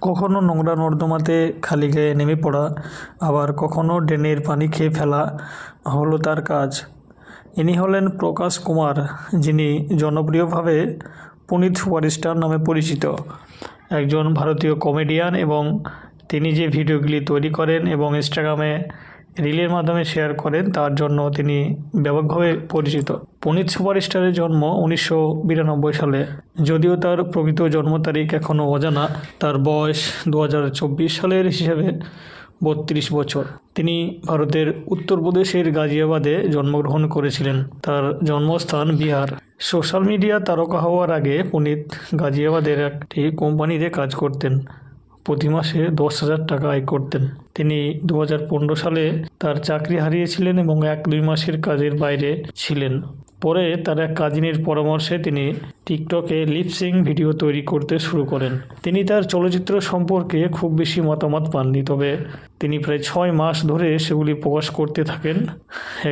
কখনো নোংরা নর্দমাতে খালি গায়ে নেমে পড়া, আবার কখনো ড্রেনের পানি খেয়ে ফেলা হলো তার কাজ। ইনি হলেন প্রকাশ কুমার, যিনি জনপ্রিয়ভাবে পুনিত সুপারস্টার নামে পরিচিত। একজন ভারতীয় কমেডিয়ান এবং তিনি যে ভিডিওগুলি তৈরি করেন এবং ইনস্টাগ্রামে রিলের মাধ্যমে শেয়ার করেন, তার জন্য তিনি ব্যাপকভাবে পরিচিত। পুনিত সুপারস্টারের জন্ম উনিশশো বিরানব্বই সালে। যদিও তার প্রকৃত জন্ম তারিখ এখনও অজানা, তার বয়স দু হাজার চব্বিশ সালের হিসাবে বত্রিশ বছর। তিনি ভারতের উত্তরপ্রদেশের গাজিয়াবাদে জন্মগ্রহণ করেছিলেন। তার জন্মস্থান বিহার। সোশ্যাল মিডিয়া তারকা হওয়ার আগে পুনিত গাজিয়াবাদের একটি কোম্পানিতে কাজ করতেন। প্রতি মাসে দশ হাজার টাকা আয় করতেন। তিনি দু হাজার পনেরো সালে তার চাকরি হারিয়েছিলেন এবং এক দুই মাসের কাজের বাইরে ছিলেন। পরে তার এক কাজিনের পরামর্শে তিনি টিকটকে লিপসিং ভিডিও তৈরি করতে শুরু করেন। তিনি তার চলচ্চিত্র সম্পর্কে খুব বেশি মতামত পাননি, তবে তিনি প্রায় ছয় মাস ধরে সেগুলি প্রকাশ করতে থাকেন।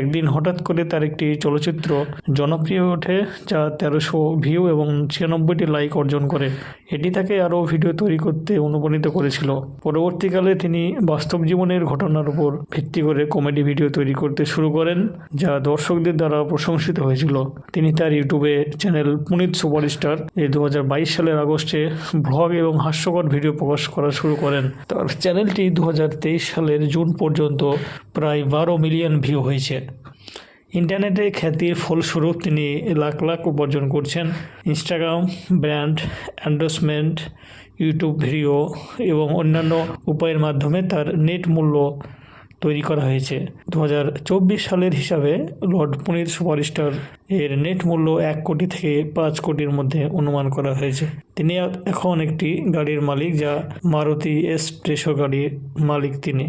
একদিন হঠাৎ করে তার একটি চলচ্চিত্র জনপ্রিয় ওঠে, যা তেরোশো ভিউ এবং ছিয়ানব্বইটি লাইক অর্জন করে। এটি তাকে আরও ভিডিও তৈরি করতে অনুপ্রাণিত করেছিল। পরবর্তীকালে তিনি বাস্তব জীবনের ঘটনার উপর ভিত্তি করে কমেডি ভিডিও তৈরি করতে শুরু করেন, যা দর্শকদের দ্বারা প্রশংসিত হয়েছিল। তিনি তার ইউটিউবে চ্যানেল পুনিত সুপারস্টার এই দু সালের আগস্টে ভ্লগ এবং হাস্যকর ভিডিও প্রকাশ করা শুরু করেন। তার চ্যানেলটি দু হাজার তেইশ সালের জুন পর্যন্ত প্রায় বারো মিলিয়ন ভিউ হয়েছে। ইন্টারনেটে খ্যাতির ফলস্বরূপ তিনি লাখ লাখ উপার্জন করছেন। Instagram brand endorsement YouTube video এবং অন্যান্য উপায়ের মাধ্যমে তার নেট মূল্য তৈরি করা হয়েছে। দু হাজার চব্বিশ সালের হিসাবে লর্ড পুনিত সুপারস্টার এর নেট মূল্য এক কোটি থেকে পাঁচ কোটির মধ্যে অনুমান করা হয়েছে। তিনি এখন একটি গাড়ির মালিক যা মারুতি এসপ্রেসো গাড়ির মালিক তিনি।